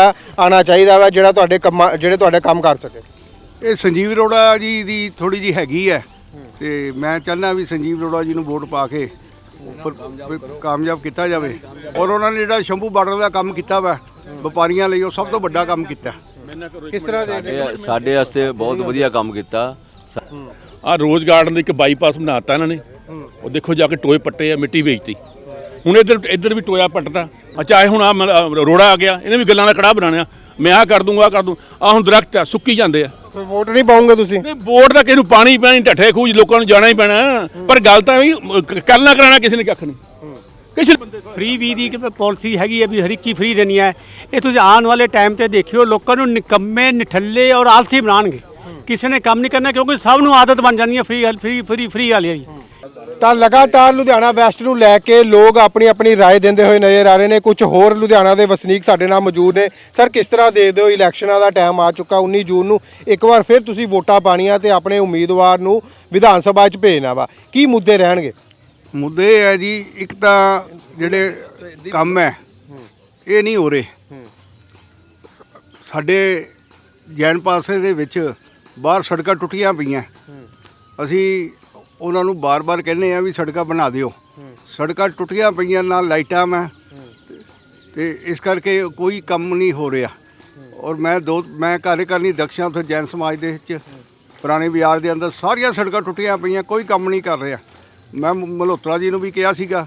ਆਣਾ ਚਾਹੀਦਾ ਵਾ ਜਿਹੜਾ ਤੁਹਾਡੇ ਕੰਮਾਂ ਜਿਹੜੇ ਤੁਹਾਡੇ ਕੰਮ ਕਰ ਸਕੇ। ਇਹ ਸੰਜੀਵ ਅਰੋੜਾ ਜੀ ਦੀ ਥੋੜੀ ਜੀ ਹੈਗੀ ਹੈ। ਤੇ ਮੈਂ ਚਾਹੁੰਦਾ ਵੀ ਸੰਜੀਵ ਅਰੋੜਾ ਜੀ ਨੂੰ ਵੋਟ ਪਾ ਕੇ ਉੱਪਰ ਕਾਮਯਾਬ ਕੀਤਾ ਜਾਵੇ। ਔਰ ਉਹਨਾਂ ਨੇ ਜਿਹੜਾ ਸ਼ੰਭੂ ਬਾਰਡਰ ਦਾ ਕੰਮ ਕੀਤਾ ਵਾ ਵਪਾਰੀਆਂ ਲਈ ਉਹ ਸਭ ਤੋਂ ਵੱਡਾ ਕੰਮ ਕੀਤਾ। ਕਿਸ ਤਰ੍ਹਾਂ ਦੇ ਸਾਡੇ ਵਾਸਤੇ ਬਹੁਤ ਵਧੀਆ ਕੰਮ ਕੀਤਾ। ਆ ਰੋਜ਼ ਗਾਰਡਨ ਦੇ ਇੱਕ ਬਾਈਪਾਸ ਬਣਾਤਾ ਇਹਨਾਂ ਨੇ। ਉਹ ਦੇਖੋ ਜਾ ਕੇ ਟੋਏ ਪੱਟੇ ਆ ਮਿੱਟੀ ਵੇਚਤੀ। ਹੁਣ ਇੱਧਰ ਇੱਧਰ ਵੀ ਟੋਇਆ ਪੱਟਦਾ। ਚਾਹੇ ਹੁਣ ਆ ਰੋੜਾ ਆ ਗਿਆ ਇਹਨੇ ਵੀ ਗੱਲਾਂ ਦਾ ਕੜਾਹ ਬਣਾਣਿਆ ਮੈਂ ਆ ਕਰ ਦੂੰਗਾ ਕਰ ਦੂੰ ਆ ਹੁਣ ਦਰਖਤ ਆ ਸੁੱਕੀ ਜਾਂਦੇ ਆ। ਵੋਟ ਨਹੀਂ ਪਾਉਂਗੇ ਤੁਸੀਂ? ਨਹੀਂ ਵੋਟ ਦਾ ਕਿਸੇ ਨੂੰ ਪਾਣੀ ਪੈਣੀ ਢੱਠੇ ਖੂਜ ਲੋਕਾਂ ਨੂੰ ਜਾਣਾ ਹੀ ਪੈਣਾ। ਪਰ ਗੱਲ ਤਾਂ ਵੀ ਕਰਨਾ ਕਰਾਣਾ ਕਿਸੇ ਨੇ ਕੱਖ ਨਹੀਂ। ਕਿਸੇ ਬੰਦੇ ਫ੍ਰੀ ਵੀ ਦੀ ਪਾਲਿਸੀ ਹੈਗੀ ਹੈ ਵੀ ਹਰ ਇੱਕ ਚੀਜ਼ ਫ੍ਰੀ ਦੇਣੀ ਹੈ ਇਹ ਤੁਸੀਂ ਆਉਣ ਵਾਲੇ ਟਾਈਮ ਤੇ ਦੇਖਿਓ ਲੋਕਾਂ ਨੂੰ ਨਿਕੰਮੇ ਨਿਠੱਲੇ ਔਰ ਆਲਸੀ ਬਣਾਉਣਗੇ। ਕਿਸੇ ਨੇ ਕੰਮ ਨਹੀਂ ਕਰਨਾ ਕਿਉਂਕਿ ਸਭ ਨੂੰ ਆਦਤ ਬਣ ਜਾਂਦੀ ਹੈ ਫ੍ਰੀ ਫ੍ਰੀ ਫ੍ਰੀ ਫ੍ਰੀ ਵਾਲੀ ਤਾਂ ਲਗਾਤਾਰ ਲੁਧਿਆਣਾ ਵੈਸਟ ਨੂੰ ਲੈ ਕੇ ਲੋਕ ਆਪਣੀ ਆਪਣੀ رائے ਦਿੰਦੇ ਹੋਏ ਨਜ਼ਰ ਆ ਰਹੇ ਨੇ ਕੁਝ ਹੋਰ ਲੁਧਿਆਣਾ ਦੇ ਵਸਨੀਕ ਸਾਡੇ ਨਾਲ ਮੌਜੂਦ ਨੇ ਸਰ ਕਿਸ ਤਰ੍ਹਾਂ ਦੇਖਦੇ ਹੋ ਇਲੈਕਸ਼ਨਾਂ ਦਾ ਟਾਈਮ ਆ ਚੁੱਕਾ 19 ਜੂਨ ਨੂੰ ਇੱਕ ਵਾਰ ਫਿਰ ਤੁਸੀਂ ਵੋਟਾਂ ਪਾਣੀਆਂ ਤੇ ਆਪਣੇ ਉਮੀਦਵਾਰ ਨੂੰ ਵਿਧਾਨ ਸਭਾ 'ਚ ਭੇਜਣਾ ਵਾ ਕੀ ਮੁੱਦੇ ਰਹਿਣਗੇ ਮੁੱਦੇ ਇਹ ਹੈ ਜੀ ਇੱਕ ਤਾਂ ਜਿਹੜੇ ਕੰਮ ਹੈ ਇਹ ਨਹੀਂ ਹੋ ਰਹੇ ਸਾਡੇ ਜੈਨ ਪਾਸੇ ਦੇ ਵਿੱਚ ਬਾਹਰ ਸੜਕਾਂ ਟੁੱਟੀਆਂ ਪਈਆਂ ਅਸੀਂ ਉਹਨਾਂ ਨੂੰ ਬਾਰ-ਬਾਰ ਕਹਿੰਦੇ ਆ ਵੀ ਸੜਕਾਂ ਬਣਾ ਦਿਓ। ਸੜਕਾਂ ਟੁੱਟੀਆਂ ਪਈਆਂ ਨਾਲ ਲਾਈਟਾਂ ਮੈਂ। ਤੇ ਇਸ ਕਰਕੇ ਕੋਈ ਕੰਮ ਨਹੀਂ ਹੋ ਰਿਹਾ। ਔਰ ਮੈਂ ਦੋ ਮੈਂ ਕਾਰਜਕਾਰਨੀ ਦਕਸ਼ਾ ਉੱਥੇ ਜੈਨ ਸਮਾਜ ਦੇ ਵਿੱਚ ਪੁਰਾਣੇ ਬਾਜ਼ਾਰ ਦੇ ਅੰਦਰ ਸਾਰੀਆਂ ਸੜਕਾਂ ਟੁੱਟੀਆਂ ਪਈਆਂ ਕੋਈ ਕੰਮ ਨਹੀਂ ਕਰ ਰਿਹਾ। ਮੈਂ ਮਲਹੋਤਰਾ ਜੀ ਨੂੰ ਵੀ ਕਿਹਾ ਸੀਗਾ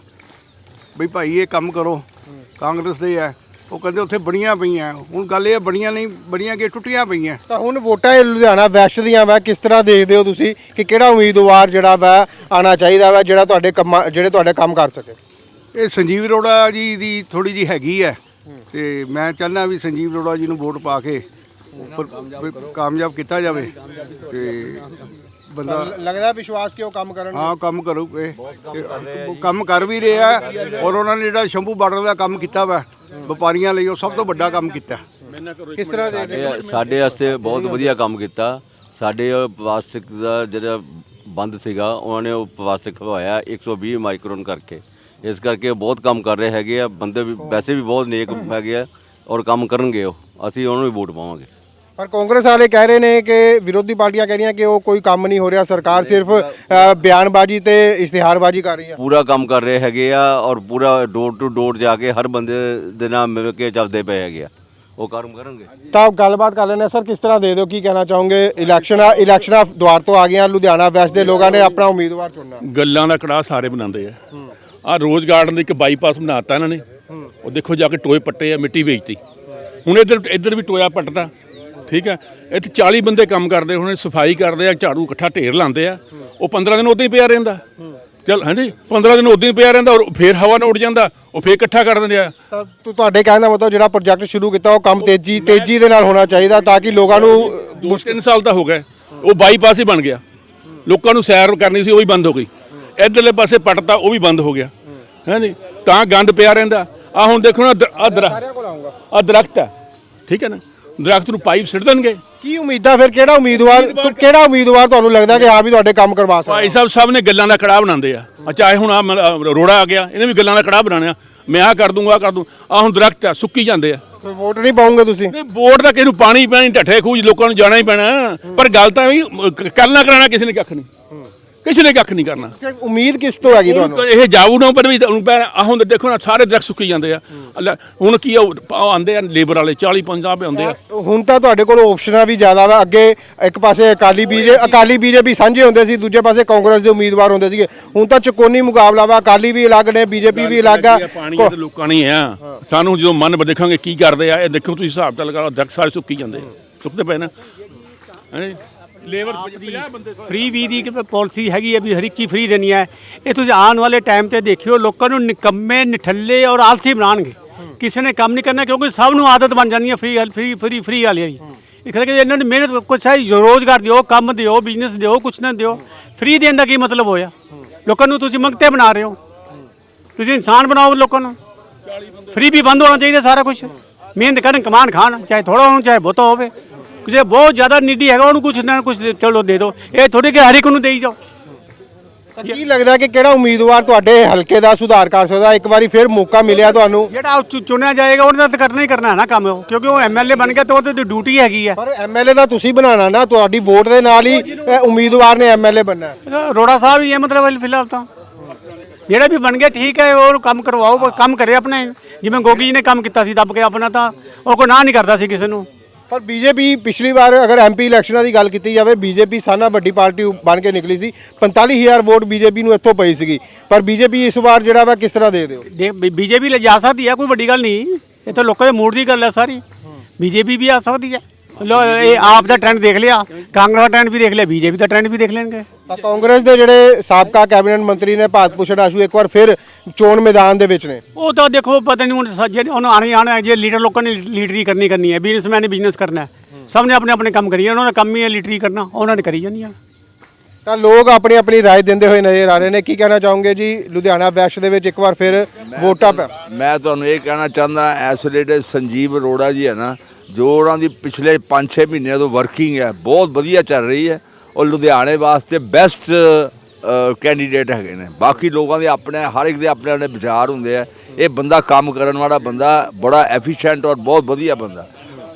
ਬਈ ਭਾਈ ਇਹ ਕੰਮ ਕਰੋ। ਕਾਂਗਰਸ ਦੇ ਆ ਉਹ ਕਹਿੰਦੇ ਉੱਥੇ ਬਣੀਆਂ ਪਈਆਂ। ਹੁਣ ਗੱਲ ਇਹ ਹੈ, ਬਣੀਆਂ ਨਹੀਂ ਬਣੀਆਂ ਕਿ ਟੁੱਟੀਆਂ ਪਈਆਂ? ਤਾਂ ਹੁਣ ਵੋਟਾਂ ਇਹ ਲੁਧਿਆਣਾ ਵੈਸਟ ਦੀਆਂ ਵਾ ਕਿਸ ਤਰ੍ਹਾਂ ਦੇਖਦੇ ਹੋ ਤੁਸੀਂ ਕਿ ਕਿਹੜਾ ਉਮੀਦਵਾਰ ਜਿਹੜਾ ਵਾ ਆਣਾ ਚਾਹੀਦਾ ਵਾ ਜਿਹੜਾ ਤੁਹਾਡੇ ਕੰਮਾਂ ਜਿਹੜੇ ਤੁਹਾਡੇ ਕੰਮ ਕਰ ਸਕੇ? ਇਹ ਸੰਜੀਵ ਅਰੋੜਾ ਜੀ ਦੀ ਥੋੜੀ ਜੀ ਹੈਗੀ ਹੈ ਤੇ ਮੈਂ ਚਾਹੁੰਦਾ ਵੀ ਸੰਜੀਵ ਅਰੋੜਾ ਜੀ ਨੂੰ ਵੋਟ ਪਾ ਕੇ ਉੱਪਰ ਕਾਮਯਾਬ ਕੀਤਾ ਜਾਵੇ। ਤੇ ਬੰਦਾ ਲੱਗਦਾ ਵਿਸ਼ਵਾਸ ਕਿ ਉਹ ਕੰਮ ਕਰਨ ਹਾਂ ਕੰਮ ਕਰੂਗੇ ਕੰਮ ਕਰ ਵੀ ਰਿਹਾ ਹੈ ਔਰ ਉਹਨਾਂ ਨੇ ਜਿਹੜਾ ਸ਼ੰਭੂ ਬਾਰਡਰ ਦਾ ਕੰਮ ਕੀਤਾ ਵਾ ਵਪਾਰੀਆਂ ਲਈ ਉਹ ਸਭ ਤੋਂ ਵੱਡਾ ਕੰਮ ਕੀਤਾ। ਕਿਸ ਤਰ੍ਹਾਂ ਦੇ ਸਾਡੇ ਵਾਸਤੇ ਬਹੁਤ ਵਧੀਆ ਕੰਮ ਕੀਤਾ। ਸਾਡੇ ਪਲਾਸਟਿਕ ਦਾ ਜਿਹੜਾ ਬੰਦ ਸੀਗਾ ਉਹਨਾਂ ਨੇ ਉਹ ਪਲਾਸਟਿਕ ਖਵਾਇਆ 120 ਮਾਈਕਰੋਨ ਕਰਕੇ। ਇਸ ਕਰਕੇ ਉਹ ਬਹੁਤ ਕੰਮ ਕਰ ਰਹੇ ਹੈਗੇ ਆ। ਬੰਦੇ ਵੀ ਵੈਸੇ ਵੀ ਬਹੁਤ ਨੇਕ ਹੈਗੇ ਆ ਔਰ ਕੰਮ ਕਰਨਗੇ ਉਹ। ਅਸੀਂ ਉਹਨਾਂ ਨੂੰ ਵੀ ਵੋਟ ਪਾਵਾਂਗੇ। ਪਰ ਕਾਂਗਰਸ ਵਾਲੇ ਕਹਿ ਰਹੇ ਨੇ ਕਿ ਵਿਰੋਧੀ ਪਾਰਟੀਆਂ ਕਹਿ ਰਹੀਆਂ ਕਿ ਉਹ ਕੋਈ ਕੰਮ ਨਹੀਂ ਹੋ ਰਿਹਾ ਸਰਕਾਰ ਸਿਰਫ ਬਿਆਨਬਾਜ਼ੀ ਤੇ ਇਸ਼ਤਿਹਾਰਬਾਜ਼ੀ ਕਰ ਰਹੀ ਹੈ ਪੂਰਾ ਕੰਮ ਕਰ ਰਹੇ ਹੈਗੇ ਆ ਔਰ ਪੂਰਾ ਡੋਰ ਟੂ ਡੋਰ ਜਾ ਕੇ ਹਰ ਬੰਦੇ ਦੇ ਨਾਲ ਮਿਲ ਕੇ ਚੱਲਦੇ ਪਏ ਹੈਗੇ ਆ। ਉਹ ਕੰਮ ਕਰਨਗੇ? ਤਾਂ ਗੱਲਬਾਤ ਕਰ ਲੈਣੇ ਸਰ ਕਿਸ ਤਰ੍ਹਾਂ ਦੇ ਦਿਓ ਕੀ ਕਹਿਣਾ ਚਾਹੋਗੇ? ਇਲੈਕਸ਼ਨ ਇਲੈਕਸ਼ਨਾਂ ਦੁਆਰ ਤੋਂ ਆ ਗਈਆਂ ਲੁਧਿਆਣਾ ਵੈਸਟ ਦੇ ਲੋਕਾਂ ਨੇ ਆਪਣਾ ਉਮੀਦਵਾਰ ਚੁਣਨਾ। ਗੱਲਾਂ ਦਾ ਕੜਾਹ ਸਾਰੇ ਬਣਾਉਂਦੇ ਆ। ਆ ਰੋਜ਼ ਗਾਰਡਨ ਦੇ ਇੱਕ ਬਾਈਪਾਸ ਬਣਾਤਾ ਇਹਨਾਂ ਨੇ। ਉਹ ਦੇਖੋ ਜਾ ਕੇ ਟੋਏ ਪੱਟੇ ਆ ਮਿੱਟੀ ਵੇਚਤੀ। ਹੁਣ ਇੱਧਰ ਇੱਧਰ ਵੀ ਟੋਇਆ ਪੱਟਦਾ। ਠੀਕ ਹੈ? ਇੱਥੇ 40 ਬੰਦੇ ਕੰਮ ਕਰਦੇ ਹੁਣ ਸਫ਼ਾਈ ਕਰਦੇ ਆ ਝਾੜੂ ਇਕੱਠਾ ਢੇਰ ਲਾਉਂਦੇ ਆ। ਉਹ 15 ਦਿਨ ਉਦਾਂ ਹੀ ਪਿਆ ਰਹਿੰਦਾ। ਚਲ ਹਾਂਜੀ 15 ਦਿਨ ਉਦਾਂ ਹੀ ਪਿਆ ਰਹਿੰਦਾ ਔਰ ਫੇਰ ਹਵਾ ਨਾਲ ਉੱਡ ਜਾਂਦਾ ਉਹ ਫੇਰ ਇਕੱਠਾ ਕਰ ਦਿੰਦੇ ਆ। ਤਾਂ ਤੁ- ਤੁਹਾਡੇ ਕਹਿਣ ਦਾ ਮਤਲਬ ਜਿਹੜਾ ਪ੍ਰੋਜੈਕਟ ਸ਼ੁਰੂ ਕੀਤਾ ਉਹ ਕੰਮ ਤੇਜ਼ੀ ਤੇਜ਼ੀ ਦੇ ਨਾਲ ਹੋਣਾ ਚਾਹੀਦਾ ਤਾਂ ਕਿ ਲੋਕਾਂ ਨੂੰ ਦੋ ਤਿੰਨ ਸਾਲ ਤਾਂ ਹੋ ਗਏ। ਉਹ ਬਾਈਪਾਸ ਹੀ ਬਣ ਗਿਆ। ਲੋਕਾਂ ਨੂੰ ਸੈਰ ਕਰਨੀ ਸੀ ਉਹ ਵੀ ਬੰਦ ਹੋ ਗਈ। ਇਧਰਲੇ ਪਾਸੇ ਪੱਟਤਾ ਉਹ ਵੀ ਬੰਦ ਹੋ ਗਿਆ। ਹਾਂਜੀ ਤਾਂ ਗੰਦ ਪਿਆ ਰਹਿੰਦਾ। ਆ ਹੁਣ ਦੇਖੋ ਨਾ ਆ ਦਰਖਤ ਆ ਦਰਖਤ ਆ ਠੀਕ ਹੈ ਨਾ? ਦਰਖਤ ਨੂੰ ਪਾਈਪ ਸਿੱਟ ਦੇਣਗੇ। ਕੀ ਉਮੀਦਾਂ ਫਿਰ? ਕਿਹੜਾ ਉਮੀਦਵਾਰ ਕਿਹੜਾ ਉਮੀਦਵਾਰ ਤੁਹਾਨੂੰ ਲੱਗਦਾ ਕਿ ਹਾਂ ਵੀ ਤੁਹਾਡੇ ਕੰਮ ਕਰਵਾ ਸਕਦਾ? ਭਾਈ ਸਾਹਿਬ ਸਭ ਨੇ ਗੱਲਾਂ ਦਾ ਕੜਾਹ ਬਣਾਉਂਦੇ ਆ। ਚਾਹੇ ਹੁਣ ਆ ਰੋੜਾ ਆ ਗਿਆ ਇਹਨੇ ਵੀ ਗੱਲਾਂ ਦਾ ਕੜਾਹ ਬਣਾਣਿਆ ਮੈਂ ਆ ਕਰ ਦੂੰਗਾ ਆ ਕਰ ਦੂੰ। ਆ ਹੁਣ ਦਰਖਤ ਆ ਸੁੱਕੀ ਜਾਂਦੇ ਆ। ਕੋਈ ਵੋਟ ਨਹੀਂ ਪਾਉਂਗੇ ਤੁਸੀਂ? ਨਹੀਂ ਵੋਟ ਦਾ ਕਿਸੇ ਨੂੰ ਪਾਣੀ ਪੈਣੀ ਢੱਠੇ ਖੂਜ ਲੋਕਾਂ ਨੂੰ ਜਾਣਾ ਹੀ ਪੈਣਾ। ਪਰ ਗੱਲ ਤਾਂ ਵੀ ਕਰਨਾ ਕਰਾਣਾ ਕਿਸੇ ਨੇ ਕੱਖ ਨਹੀਂ। ਕਿਸੇ ਨੇ ਕੱਖ ਨਹੀਂ ਕਰਨਾ। ਕਿ ਉਮੀਦ ਕਿਸ ਤੋਂ ਹੈਗੀ ਤੁਹਾਨੂੰ? ਇਹ ਜਾਊ ਨਾ ਪਰ ਵੀ ਹੁਣ ਪੈ ਆ ਹੁਣ ਦੇਖੋ ਨਾ ਸਾਰੇ ਦਰਖਤ ਸੁੱਕੀ ਜਾਂਦੇ ਆ। ਅੱਲਾ, ਹੁਣ ਕੀ ਆ, ਉਹ ਆਉਂਦੇ ਆ ਲੇਬਰ ਵਾਲੇ 40 50 ਰੁਪਏ ਆਉਂਦੇ ਆ। ਹੁਣ ਤਾਂ ਤੁਹਾਡੇ ਕੋਲ ਆਪਸ਼ਨਾਂ ਵੀ ਜ਼ਿਆਦਾ ਵਾ। ਅੱਗੇ ਇੱਕ ਪਾਸੇ ਅਕਾਲੀ ਬੀਜੇ ਅਕਾਲੀ ਬੀਜੇਪੀ ਸਾਂਝੇ ਹੁੰਦੇ ਸੀ ਦੂਜੇ ਪਾਸੇ ਕਾਂਗਰਸ ਦੇ ਉਮੀਦਵਾਰ ਹੁੰਦੇ ਸੀਗੇ। ਹੁਣ ਤਾਂ ਚੁਕੋਨੀ ਮੁਕਾਬਲਾ ਵਾ ਅਕਾਲੀ ਵੀ ਅਲੱਗ ਨੇ ਬੀਜੇਪੀ ਵੀ ਅਲੱਗ ਆ। ਪਾਣੀ ਤੇ ਲੋਕਾਂ ਨਹੀਂ ਆ। ਸਾਨੂੰ ਜਦੋਂ ਮਨ ਬ ਦੇਖਾਂਗੇ ਕੀ ਕਰਦੇ ਆ ਇਹ ਦੇਖੋ ਤੁਸੀਂ ਹਿਸਾਬ ਤਾਂ ਲਗਾ ਲਓ ਦਰਖਤ ਸਾਰੇ ਸੁੱਕੀ ਜਾਂਦੇ ਆ। ਸੁੱਕਦੇ ਪਏ ਨਾ। ਲੇਬਰ 50 ਬੰਦੇ ਫ੍ਰੀ ਵੀ ਦੀ ਪਾਲਿਸੀ ਹੈਗੀ ਹੈ ਵੀ ਹਰ ਇੱਕ ਫ੍ਰੀ ਦੇਣੀ ਹੈ ਇਹ ਤੁਸੀਂ ਆਉਣ ਵਾਲੇ ਟਾਈਮ ਤੇ ਦੇਖਿਓ ਲੋਕਾਂ ਨੂੰ ਨਿਕੰਮੇ ਨਿਠੱਲੇ ਔਰ ਆਲਸੀ ਬਣਾਉਣਗੇ। ਕਿਸੇ ਨੇ ਕੰਮ ਨਹੀਂ ਕਰਨਾ ਕਿਉਂਕਿ ਸਭ ਨੂੰ ਆਦਤ ਬਣ ਜਾਂਦੀ ਹੈ ਫ੍ਰੀ ਫ੍ਰੀ ਫ੍ਰੀ ਫ੍ਰੀ ਵਾਲੀ ਦੀ। ਇਹ ਕਰਕੇ ਇਹਨਾਂ ਨੇ ਮਿਹਨਤ ਕੁਛ ਹੈ ਰੋਜ਼ਗਾਰ ਦਿਓ ਕੰਮ ਦਿਓ ਬਿਜ਼ਨਸ ਦਿਓ ਕੁਛ ਨਾ ਦਿਓ। ਫ੍ਰੀ ਦੇਣ ਦਾ ਕੀ ਮਤਲਬ ਹੋਇਆ? ਲੋਕਾਂ ਨੂੰ ਤੁਸੀਂ ਮੰਗਤੇ ਬਣਾ ਰਹੇ ਹੋ। ਤੁਸੀਂ ਇਨਸਾਨ ਬਣਾਓ ਲੋਕਾਂ ਨੂੰ। ਫ੍ਰੀ ਵੀ ਬੰਦ ਹੋਣਾ ਚਾਹੀਦਾ ਸਾਰਾ ਕੁਝ ਮਿਹਨਤ ਕਰਨ ਕਮਾਨ ਖਾਣ ਚਾਹੇ ਥੋੜਾ ਹੋਣ ਚਾਹੇ ਬਹੁਤਾ ਹੋਵੇ। ਜੇ ਬਹੁਤ ਜ਼ਿਆਦਾ ਨੀਡੀ ਹੈਗਾ ਉਹਨੂੰ ਕੁਝ ਨਾ ਕੁਝ ਚਲੋ ਦੇ ਦਿਓ। ਇਹ ਥੋੜੀ ਕਿ ਹਰ ਇੱਕ ਨੂੰ ਦੇਈ ਜਾਓ। ਤਾਂ ਕੀ ਲੱਗਦਾ ਕਿ ਕਿਹੜਾ ਉਮੀਦਵਾਰ ਤੁਹਾਡੇ ਹਲਕੇ ਦਾ ਸੁਧਾਰ ਕਰ ਸਕਦਾ ਇੱਕ ਵਾਰੀ ਫਿਰ ਮੌਕਾ ਮਿਲਿਆ ਤੁਹਾਨੂੰ? ਜਿਹੜਾ ਉਹ ਚੁ- ਚੁਣਿਆ ਜਾਏਗਾ ਉਹਨੇ ਤਾਂ ਕਰਨਾ ਹੀ ਕਰਨਾ ਹੈ ਨਾ ਕੰਮ ਉਹ ਕਿਉਂਕਿ ਉਹ ਐਮਐਲਏ ਬਣ ਗਿਆ ਤਾਂ ਉਹ ਤੇ ਡਿਊਟੀ ਹੈਗੀ ਹੈ। ਪਰ ਐਮਐਲਏ ਦਾ ਤੁਸੀਂ ਬਣਾਉਣਾ ਨਾ ਤੁਹਾਡੀ ਵੋਟ ਦੇ ਨਾਲ ਹੀ ਅ, ਉਮੀਦਵਾਰ ਨੇ ਐਮਐਲਏ ਬਣਨਾ ਰੋੜਾ ਸਾਹਿਬ ਹੀ ਹੈ ਮਤਲਬ ਫਿਲਹਾਲ ਤਾਂ। ਜਿਹੜਾ ਵੀ ਬਣ ਗਿਆ ਠੀਕ ਹੈ ਉਹ ਕੰਮ ਕਰਵਾਓ ਕੰਮ ਕਰੇ ਆਪਣੇ। ਜਿਵੇਂ ਗੋਗੀ ਜੀ ਨੇ ਕੰਮ ਕੀਤਾ ਸੀ ਦੱਬ ਕੇ ਆਪਣਾ ਤਾਂ ਉਹ ਕੋਈ ਨਾ ਨਹੀਂ ਕਰਦਾ ਸੀ ਕਿਸੇ ਨੂੰ। ਪਰ ਬੀਜੇਪੀ ਪਿਛਲੀ ਵਾਰ ਅਗਰ ਐਮਪੀ ਇਲੈਕਸ਼ਨਾਂ ਦੀ ਗੱਲ ਕੀਤੀ ਜਾਵੇ, ਬੀਜੇਪੀ ਸਾਨਾ ਵੱਡੀ ਪਾਰਟੀ ਬਣ ਕੇ ਨਿਕਲੀ ਸੀ। 45000 ਵੋਟ ਬੀਜੇਪੀ ਨੂੰ ਇੱਥੋਂ ਪਈ ਸੀਗੀ। ਪਰ ਬੀਜੇਪੀ ਇਸ ਵਾਰ ਜਿਹੜਾ ਵਾ ਕਿਸ ਤਰ੍ਹਾਂ ਦੇ ਦਿਓ ਬੀਜੇਪੀ ਲੈ ਜਾ ਸਕਦੀ ਹੈ ਕੋਈ ਵੱਡੀ ਗੱਲ ਨਹੀਂ। ਇੱਥੇ ਲੋਕਾਂ ਦੇ ਮੂਡ ਦੀ ਗੱਲ ਹੈ ਸਾਰੀ। ਬੀਜੇਪੀ ਵੀ ਆ ਸਕਦੀ ਹੈ ਲੋ ਇਹ ਆਪ ਦਾ ਟ੍ਰੈਂਡ ਦੇਖ ਲਿਆ। ਕਾਂਗਰਸ ਦਾ ਟ੍ਰੈਂਡ ਵੀ ਦੇਖ ਲਿਆ ਬੀਜੇਪੀ ਦਾ ਟ੍ਰੈਂਡ ਵੀ ਦੇਖ ਲੈਣਗੇ। ਤਾਂ ਕਾਂਗਰਸ ਦੇ ਜਿਹੜੇ ਸਾਬਕਾ ਕੈਬਨਿਟ ਮੰਤਰੀ ਨੇ ਭਾਰਤ ਭੂਸ਼ਣ ਆਸ਼ੂ ਇੱਕ ਵਾਰ ਫਿਰ ਚੋਣ ਮੈਦਾਨ ਦੇ ਵਿੱਚ ਨੇ। ਉਹ ਤਾਂ ਦੇਖੋ ਪਤਾ ਨਹੀਂ ਹੁਣ ਜਿਹੜੇ ਹੁਣ ਆਣੇ ਆਣਾ ਜੇ ਲੀਡਰ ਲੋਕਾਂ ਨੇ ਲੀਡਰੀ ਕਰਨੀ ਕਰਨੀ ਹੈ ਬਿਜ਼ਨਸਮੈਨ ਨੇ ਬਿਜ਼ਨਸ ਕਰਨਾ ਹੈ। ਸਭ ਨੇ ਆਪਣੇ ਆਪਣੇ ਕੰਮ ਕਰੀਏ ਉਹਨਾਂ ਦਾ ਕੰਮ ਹੀ ਹੈ ਲੀਡਰੀ ਕਰਨਾ ਉਹਨਾਂ ਨੇ ਕਰੀ ਜਾਣੀ ਆ। ਤਾਂ ਲੋਕ ਆਪਣੀ ਆਪਣੀ رائے ਦਿੰਦੇ ਹੋਏ ਨਜ਼ਰ ਆ ਰਹੇ ਨੇ ਕੀ ਕਹਿਣਾ ਚਾਹੋਗੇ ਜੀ ਲੁਧਿਆਣਾ ਵੈਸਟ ਦੇ ਵਿੱਚ ਇੱਕ ਵਾਰ ਫਿਰ ਵੋਟਾਂ ਪੈ ਮੈਂ ਤੁਹਾਨੂੰ ਇਹ ਕਹਿਣਾ ਚਾਹੁੰਦਾ ਇਸ ਵੇਲੇ ਸੰਜੀਵ ਅਰੋੜਾ ਜੀ ਹੈ ਨਾ ਜੋ ਉਹਨਾਂ ਦੀ ਪਿਛਲੇ 5-6 ਮਹੀਨਿਆਂ ਤੋਂ ਵਰਕਿੰਗ ਹੈ ਬਹੁਤ ਵਧੀਆ ਚੱਲ ਰਹੀ ਹੈ ਉਹ ਲੁਧਿਆਣੇ ਵਾਸਤੇ ਬੈਸਟ ਕੈਂਡੀਡੇਟ ਹੈਗੇ ਨੇ ਬਾਕੀ ਲੋਕਾਂ ਦੇ ਆਪਣੇ ਹਰ ਇੱਕ ਦੇ ਆਪਣੇ ਆਪਣੇ ਵਿਚਾਰ ਹੁੰਦੇ ਆ ਇਹ ਬੰਦਾ ਕੰਮ ਕਰਨ ਵਾਲਾ ਬੰਦਾ ਬੜਾ ਐਫੀਸ਼ੀਐਂਟ ਔਰ ਬਹੁਤ ਵਧੀਆ ਬੰਦਾ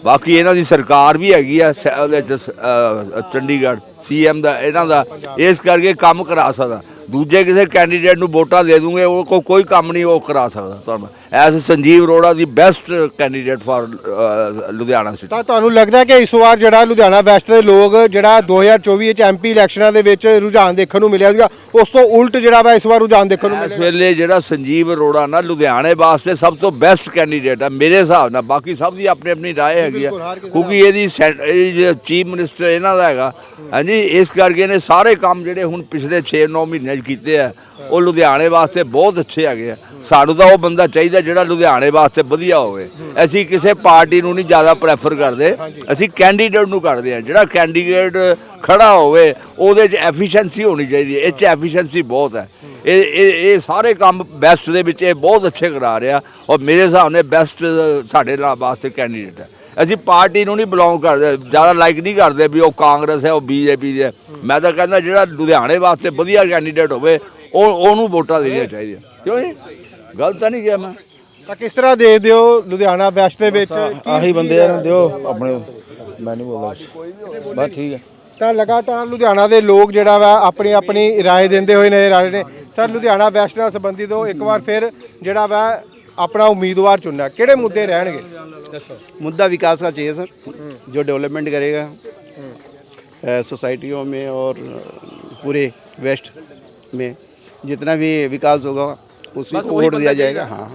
ਬਾਕੀ ਇਹਨਾਂ ਦੀ ਸਰਕਾਰ ਵੀ ਹੈਗੀ ਆ ਸ- ਉਹਦੇ ਚ ਸ- ਅ, ਚੰਡੀਗੜ੍ਹ ਸੀਐਮ ਦਾ ਇਹਨਾਂ ਦਾ ਇਸ ਕਰਕੇ ਕੰਮ ਕਰਾ ਸਕਦਾ। ਦੂਜੇ ਕਿਸੇ ਕੈਂਡੀਡੇਟ ਨੂੰ ਵੋਟਾਂ ਦੇ ਦੂੰਗੇ ਉਹ ਕੋ ਕੋਈ ਕੰਮ ਨਹੀਂ ਉਹ ਕਰਾ ਸਕਦਾ ਤੁਹਾਨੂੰ। S Sanjeev Arora the best candidate for Ludhiana city ਤਾਂ ਤੁਹਾਨੂੰ ਲੱਗਦਾ ਹੈ ਕਿ ਇਸ ਵਾਰ ਜਿਹੜਾ ਲੁਧਿਆਣਾ ਵੈਸਟ ਦੇ ਲੋਕ ਜਿਹੜਾ 2024 ਵਿੱਚ ਐਮਪੀ ਇਲੈਕਸ਼ਨਾਂ ਦੇ ਵਿੱਚ ਰੁਝਾਨ ਦੇਖਣ ਨੂੰ ਮਿਲਿਆ ਸੀਗਾ ਉਸ ਤੋਂ ਉਲਟ ਜਿਹੜਾ ਵਾ ਇਸ ਵਾਰ ਰੁਝਾਨ ਦੇਖਣ ਨੂੰ ਇਸ ਮਿਲਿਆ ਵੇਲੇ ਜਿਹੜਾ ਸੰਜੀਵ ਅਰੋੜਾ ਨਾ ਲੁਧਿਆਣੇ ਵਾਸਤੇ ਸਭ ਤੋਂ ਬੈਸਟ ਕੈਂਡੀਡੇਟ ਹੈ ਮੇਰੇ ਹਿਸਾਬ ਨਾਲ ਬਾਕੀ ਸਭ ਦੀ ਆਪਣੀ ਆਪਣੀ رائے ਹੈਗੀ ਆ ਕਿਉਂਕਿ ਇਹਦੀ ਚੀਫ ਮਿਨਿਸਟਰ ਇਹਨਾਂ ਦਾ ਹੈਗਾ ਹਾਂਜੀ ਇਸ ਕਰਕੇ ਇਹਨੇ ਸਾਰੇ ਕੰਮ ਜਿਹੜੇ ਹੁਣ ਪਿਛਲੇ 6-9 ਮਹੀਨਿਆਂ 'ਚ ਕੀਤੇ ਆ ਉਹ ਲੁਧਿਆਣੇ ਵਾਸਤੇ ਬਹੁਤ ਅੱਛੇ ਹੈਗੇ ਆ ਸਾਨੂੰ ਤਾਂ ਉਹ ਬੰਦਾ ਚਾਹੀਦਾ ਜਿਹੜਾ ਲੁਧਿਆਣੇ ਵਾਸਤੇ ਵਧੀਆ ਹੋਵੇ। ਅਸੀਂ ਕਿਸੇ ਪਾਰਟੀ ਨੂੰ ਨਹੀਂ ਜ਼ਿਆਦਾ ਪ੍ਰੈਫਰ ਕਰਦੇ। ਅਸੀਂ ਕੈਂਡੀਡੇਟ ਨੂੰ ਕਰਦੇ ਆ ਜਿਹੜਾ ਕੈਂਡੀਡੇਟ ਖੜਾ ਹੋਵੇ ਉਹਦੇ 'ਚ ਐਫੀਸ਼ੀਐਂਸੀ ਹੋਣੀ ਚਾਹੀਦੀ ਹੈ। ਇਹ 'ਚ ਐਫੀਸ਼ੀਐਂਸੀ ਬਹੁਤ ਹੈ। ਇਹ ਇਹ ਇਹ ਸਾਰੇ ਕੰਮ ਬੈਸਟ ਦੇ ਵਿੱਚ ਇਹ ਬਹੁਤ ਅੱਛੇ ਕਰਾ ਰਿਹਾ। ਔਰ ਮੇਰੇ ਹਿਸਾਬ ਨਾਲ ਬੈਸਟ ਸਾਡੇ ਨਾਲ ਵਾਸਤੇ ਕੈਂਡੀਡੇਟ ਹੈ। ਅਸੀਂ ਪਾਰਟੀ ਨੂੰ ਨਹੀਂ ਬਿਲੋਂਗ ਕਰਦੇ। ਜ਼ਿਆਦਾ ਲਾਈਕ ਨਹੀਂ ਕਰਦੇ ਵੀ ਉਹ ਕਾਂਗਰਸ ਹੈ ਉਹ ਬੀਜੇਪੀ ਹੈ। ਮੈਂ ਤਾਂ ਕਹਿੰਦਾ ਜਿਹੜਾ ਲੁਧਿਆਣੇ ਵਾਸਤੇ ਵਧੀਆ ਕੈਂਡੀਡੇਟ ਹੋਵੇ ਉਹ ਉਹਨੂੰ ਵੋਟਾਂ ਦੇਣੀਆਂ ਚਾਹੀਦੀਆਂ। ਕਿਉਂ ਜੀ? ਗਲਤ ਤਾਂ ਨਹੀਂ ਗਿਆ ਮੈਂ। ਤਾਂ ਕਿਸ ਤਰ੍ਹਾਂ ਦੇਖਦੇ ਹੋ ਲੁਧਿਆਣਾ ਵੈਸਟ ਦੇ ਵਿੱਚ? ਆਹੀ ਬੰਦੇ ਆ ਦਿਓ ਆਪਣੇ ਮੈਂ ਨਹੀਂ ਬੋਲਦਾ ਬਸ ਠੀਕ ਹੈ। ਤਾਂ ਲਗਾਤਾਰ ਲੁਧਿਆਣਾ ਦੇ ਲੋਕ ਜਿਹੜਾ ਵਾ ਆਪਣੀ ਆਪਣੀ ਰਾਏ ਦਿੰਦੇ ਹੋਏ ਨਜ਼ਰ ਆ ਨੇ। ਸਰ ਲੁਧਿਆਣਾ ਵੈਸਟ ਨਾਲ ਸੰਬੰਧਿਤ ਉਹ ਇੱਕ ਵਾਰ ਫਿਰ ਜਿਹੜਾ ਵਾ ਆਪਣਾ ਉਮੀਦਵਾਰ ਚੁਣਨਾ। ਕਿਹੜੇ ਮੁੱਦੇ ਰਹਿਣਗੇ? ਮੁੱਦਾ ਵਿਕਾਸ ਦਾ का ਸਰ। ਜੋ ਡਿਵੈਲਪਮੈਂਟ ਕਰੇਗਾ करेगा सोसाइटियों में और पूरे वेस्ट में जितना भी विकास उसी को वोट दिया जाएगा हाँ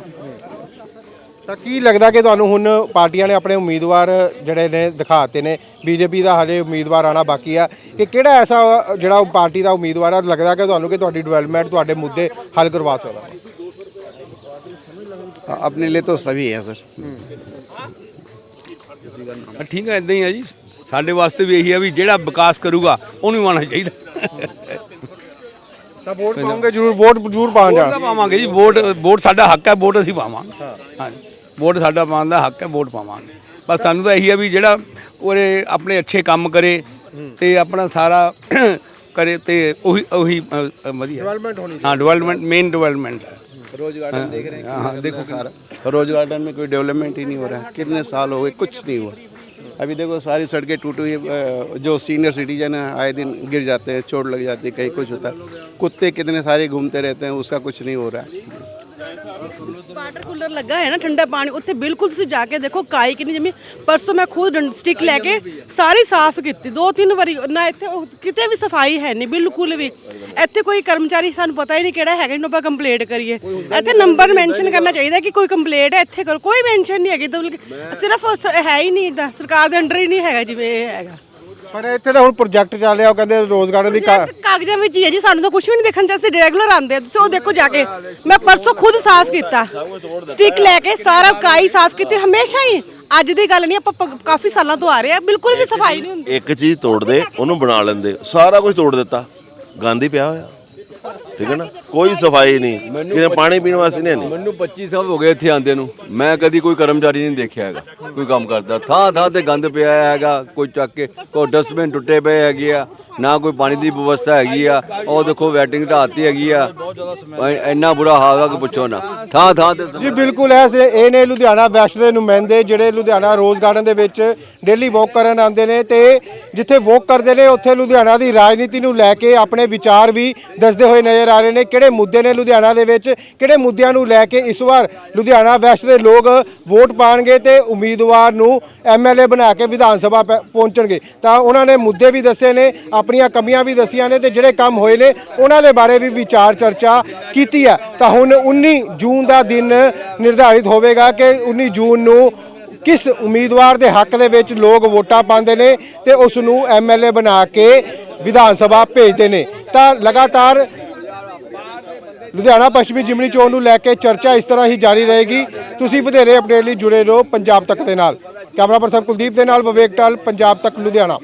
ਤਾਂ ਕੀ ਲੱਗਦਾ ਕਿ ਤੁਹਾਨੂੰ ਹੁਣ ਪਾਰਟੀਆਂ ਨੇ ਆਪਣੇ ਉਮੀਦਵਾਰ ਜਿਹੜੇ ਨੇ ਦਿਖਾਤੇ ਨੇ ਬੀਜੇਪੀ ਦਾ ਹਲੇ ਉਮੀਦਵਾਰ ਆਣਾ ਬਾਕੀ ਆ ਕਿ ਕਿਹੜਾ ਐਸਾ ਜਿਹੜਾ ਉਹ ਪਾਰਟੀ ਦਾ ਉਮੀਦਵਾਰ ਆ ਲੱਗਦਾ ਕਿ ਤੁਹਾਨੂੰ ਕਿ ਤੁਹਾਡੀ ਡਿਵੈਲਪਮੈਂਟ ਤੁਹਾਡੇ ਮੁੱਦੇ ਹੱਲ ਕਰਵਾ ਸਕਦਾ हाँ, अपने लिए तो सभी है सर ਹਾਂ, ਠੀਕ ਹੈ ਇਦਾਂ ਹੀ ਹੈ ਜੀ ਸਾਡੇ ਵਾਸਤੇ ਵੀ ਇਹੀ ਹੈ ਵੀ ਜਿਹੜਾ ਵਿਕਾਸ ਕਰੂਗਾ ਉਹਨੂੰ ਹੀ ਆਉਣਾ ਚਾਹੀਦਾ ਤਾਂ ਵੋਟ ਪਾਉਂਗੇ ਜਰੂਰ ਵੋਟ ਜਰੂਰ ਪਾਉਣ ਵੋਟ ਜਾਣਾ ਤਾਂ ਪਾਵਾਂਗੇ ਜੀ ਵੋਟ ਵੋਟ ਸਾਡਾ ਹੱਕ ਹੈ ਵੋਟ ਅਸੀਂ ਪਾਵਾਂਗੇ ਹਾਂ ਵੋਟ ਸਾਡਾ ਪਾਉਣ ਦਾ ਹੱਕ ਹੈ ਵੋਟ ਪਾਵਾਂਗੇ ਬਸ ਸਾਨੂੰ ਤਾਂ ਇਹੀ ਹੈ ਵੀ ਜਿਹੜਾ ਉਹਦੇ ਆਪਣੇ ਅੱਛੇ ਕੰਮ ਕਰੇ ਤੇ ਆਪਣਾ ਸਾਰਾ ਕਰੇ ਤੇ ਉਹੀ ਉਹੀ ਅ, ਅ, ਵਧੀਆ ਡਿਵੈਲਪਮੈਂਟ ਹੋਣੀ हाँ डेवलपमेंट मेन डेवलपमेंट है रोज गार्डन देख रहे हैं हाँ, कितने देखो सारा रोज गार्डन में कोई डेवलपमेंट ही नहीं हो रहा है कितने साल हो गए कुछ नहीं हुआ अभी देखो सारी सड़कें टूटी हुई जो सीनियर सिटीजन हैं आए दिन गिर जाते हैं चोट लग जाती है कहीं कुछ होता है कुत्ते कितने सारे घूमते रहते हैं उसका कुछ नहीं हो रहा है ਕੂਲਰ ਲੱਗਾ ਹੈ ਨਾ ਠੰਡਾ ਪਾਣੀ ਉੱਥੇ ਬਿਲਕੁਲ ਤੁਸੀਂ ਜਾ ਕੇ ਦੇਖੋ ਕਾਈ ਕਿੰਨੀ ਜਮੀ ਪਰਸੋਂ ਮੈਂ ਖੁਦ ਡੰਡ ਸਟਿਕ ਲੈ ਕੇ ਸਾਰੀ ਸਾਫ਼ ਕੀਤੀ ਦੋ ਤਿੰਨ ਵਾਰੀ ਨਾ ਇੱਥੇ ਉਹ ਕਿਤੇ ਵੀ ਸਫ਼ਾਈ ਹੈ ਨਹੀਂ ਬਿਲਕੁਲ ਵੀ। ਇੱਥੇ ਕੋਈ ਕਰਮਚਾਰੀ ਸਾਨੂੰ ਪਤਾ ਹੀ ਨਹੀਂ ਕਿਹੜਾ ਹੈਗਾ ਜਿਹਨੂੰ ਆਪਾਂ ਕੰਪਲੇਂਟ ਕਰੀਏ। ਇੱਥੇ ਨੰਬਰ ਮੈਂਸ਼ਨ ਕਰਨਾ ਚਾਹੀਦਾ ਕਿ ਕੋਈ ਕੰਪਲੇਂਟ ਹੈ ਇੱਥੇ ਕਰੋ ਕੋਈ ਮੈਂਸ਼ਨ ਨਹੀਂ ਹੈਗੀ ਤਾਂ ਸਿਰਫ ਹੈ ਹੀ ਨਹੀਂ ਇਦਾਂ ਸਰਕਾਰ ਦੇ ਅੰਡਰ ਹੀ ਨਹੀਂ ਹੈਗਾ ਜਿਵੇਂ ਇਹ ਹੈਗਾ। ਪਰ ਇੱਥੇ ਤਾਂ ਹੁਣ ਪ੍ਰੋਜੈਕਟ ਚੱਲ ਰਿਹਾ ਉਹ ਕਹਿੰਦੇ ਰੋਜ਼ਗਾਰ ਦੀ ਕਾ- ਕਾਗਜ਼ਾਂ ਵਿੱਚ ਹੀ ਹੈ ਜੀ ਸਾਨੂੰ ਤਾਂ ਕੁਝ ਵੀ ਨਹੀਂ ਦੇਖਣ ਚਾਹੀਦਾ ਅਸੀਂ ਰੈਗੂਲਰ ਆਉਂਦੇ ਆ ਤੁਸੀਂ ਉਹ ਦੇਖੋ ਜਾ ਕੇ। ਮੈਂ ਪਰਸੋਂ ਖੁਦ ਸਾਫ਼ ਕੀਤਾ। ਸਟਿਕ ਲੈ ਕੇ ਸਾਰਾ ਕਾਈ ਸਾਫ਼ ਕੀਤੀ ਹਮੇਸ਼ਾ ਹੀ। ਅੱਜ ਦੀ ਗੱਲ ਨਹੀਂ ਆਪਾਂ ਪ- ਕਾਫੀ ਸਾਲਾਂ ਤੋਂ ਆ ਰਹੇ ਆ ਬਿਲਕੁਲ ਵੀ ਸਫ਼ਾਈ ਨਹੀਂ ਹੁੰਦੀ। ਇੱਕ ਚੀਜ਼ ਤੋੜਦੇ ਉਹਨੂੰ ਬਣਾ ਲੈਂਦੇ। ਸਾਰਾ ਕੁਝ ਤੋੜ ਦਿੱਤਾ। ਗੰਦ ਹੀ ਪਿਆ ਹੋਇਆ। ਠੀਕ ਹੈ ਨਾ? ਕੋਈ ਸਫ਼ਾਈ ਨਹੀਂ। ਕਿਤੇ ਪਾਣੀ ਪੀਣ ਵਾਸਤੇ ਨਹੀਂ ਹੈ ਨਹੀਂ ਮੈਨੂੰ 25 ਸਾਲ ਹੋ ਗਏ ਇੱਥੇ ਆਂਦੇ ਨੂੰ। ਮੈਂ ਕਦੀ ਕੋਈ ਕਰਮਚਾਰੀ ਨਹੀਂ ਦੇਖਿਆ ਹੈਗਾ ਕੋਈ ਕੰਮ ਕਰਦਾ। ਥਾਂ ਥਾਂ ਤੇ ਗੰਦ ਪਿਆ ਹੈਗਾ ਕੋਈ ਚੱਕ ਕੇ ਕੋਈ ਡਸਟਬਿਨ ਟੁੱਟੇ ਪਏ ਹੈਗੇ ਆ ਨਾ ਕੋਈ ਪਾਣੀ ਦੀ ਵਿਵਸਥਾ ਹੈਗੀ ਆ। ਉਹ ਦੇਖੋ ਵੈਟਿੰਗ ਢਾਤੀ ਹੈਗੀ ਆ। ਇੰਨਾ ਬੁਰਾ ਹਾਲ ਆ ਕਿ ਪੁੱਛੋ ਨਾ। ਥਾਂ ਥਾਂ ਤੇ ਜੀ ਬਿਲਕੁਲ ਐਸੇ ਇਹ ਨੇ ਲੁਧਿਆਣਾ ਵੈਸਟ ਦੇ ਨੁਮਾਇੰਦੇ ਜਿਹੜੇ ਲੁਧਿਆਣਾ ਰੋਜ਼ ਗਾਰਡਨ ਦੇ ਵਿੱਚ ਡੇਲੀ ਵਾਕ ਕਰਨ ਆਉਂਦੇ ਨੇ ਤੇ ਜਿੱਥੇ ਵਾਕ ਕਰਦੇ ਨੇ ਉੱਥੇ ਲੁਧਿਆਣਾ ਦੀ ਰਾਜਨੀਤੀ ਨੂੰ ਲੈ ਕੇ ਆਪਣੇ ਵਿਚਾਰ ਵੀ ਦੱਸਦੇ ਹੋਏ ਨਜ਼ਰ ਆ ਰਹੇ ਨੇ, ਕਿਹੜੇ ਮੁੱਦੇ ਨੇ ਲੁਧਿਆਣਾ ਦੇ ਵਿੱਚ, ਕਿਹੜੇ ਮੁੱਦਿਆਂ ਨੂੰ ਲੈ ਕੇ ਇਸ ਵਾਰ ਲੁਧਿਆਣਾ ਵੈਸਟ ਦੇ ਲੋਕ ਵੋਟ ਪਾਣਗੇ ਤੇ ਉਮੀਦਵਾਰ ਨੂੰ ਐਮਐਲਏ ਬਣਾ ਕੇ ਵਿਧਾਨ ਸਭਾ ਪੈ- ਪਹੁੰਚਣਗੇ। ਤਾਂ ਉਹਨਾਂ ਨੇ ਮੁੱਦੇ ਵੀ ਦੱਸੇ ਨੇ, ਆਪਣੀਆਂ ਕਮੀਆਂ ਵੀ ਦੱਸੀਆਂ ਨੇ ਤੇ ਜਿਹੜੇ ਕੰਮ ਹੋਏ ਨੇ, ਉਹਨਾਂ ਦੇ ਬਾਰੇ ਵੀ ਵਿਚਾਰ ਚਰਚਾ ਕੀਤੀ ਹੈ। ਤਾਂ ਹੁਣ 19 ਜੂਨ ਦਾ ਦਿਨ ਨਿਰਧਾਰਿਤ ਹੋਵੇਗਾ ਕਿ 19 ਜੂਨ ਨੂੰ ਕਿਸ ਉਮੀਦਵਾਰ ਦੇ ਹੱਕ ਦੇ ਵਿੱਚ ਲੋਕ ਵੋਟਾਂ ਪਾਉਂਦੇ ਨੇ ਤੇ ਉਸ ਨੂੰ ਐਮਐਲਏ ਬਣਾ ਕੇ ਵਿਧਾਨ ਸਭਾ ਭੇਜਦੇ ਨੇ। ਤਾਂ ਲਗਾਤਾਰ ਲੁਧਿਆਣਾ ਪੱਛਮੀ ਜਿਮਨੀ ਚੋਣ ਨੂੰ ਲੈ ਕੇ ਚਰਚਾ ਇਸ ਤਰ੍ਹਾਂ ਹੀ ਜਾਰੀ ਰਹੇਗੀ। ਤੁਸੀਂ ਵਧੇਰੇ ਅਪਡੇਟ ਲਈ ਜੁੜੇ ਰਹੋ ਪੰਜਾਬ ਤੱਕ ਦੇ ਨਾਲ। ਕੈਮਰਾ ਪਰਸਨ ਕੁਲਦੀਪ ਦੇ ਨਾਲ ਵਿਵੇਕ ਟਾਲ, ਪੰਜਾਬ ਤੱਕ ਲੁਧਿਆਣਾ।